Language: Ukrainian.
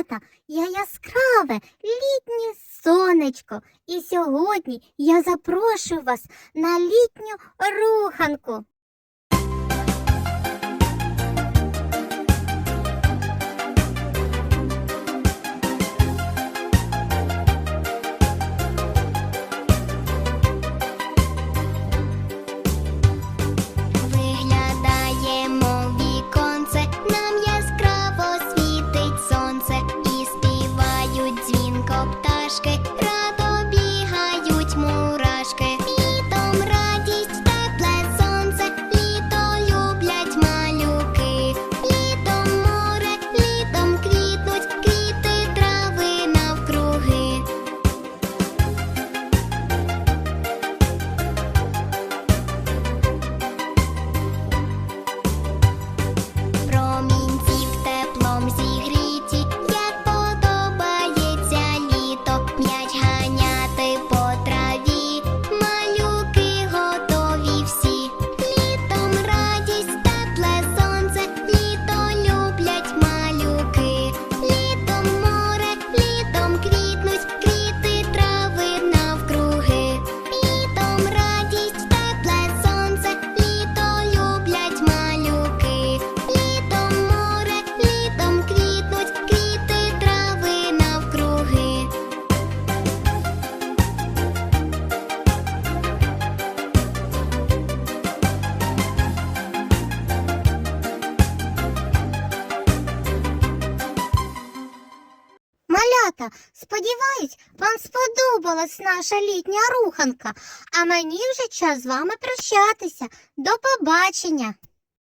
малята, я яскраве літнє сонечко. І сьогодні я запрошую вас на літню руханку. малята. Сподіваюсь, вам сподобалась наша літня руханка, а мені вже час з вами прощатися. До побачення!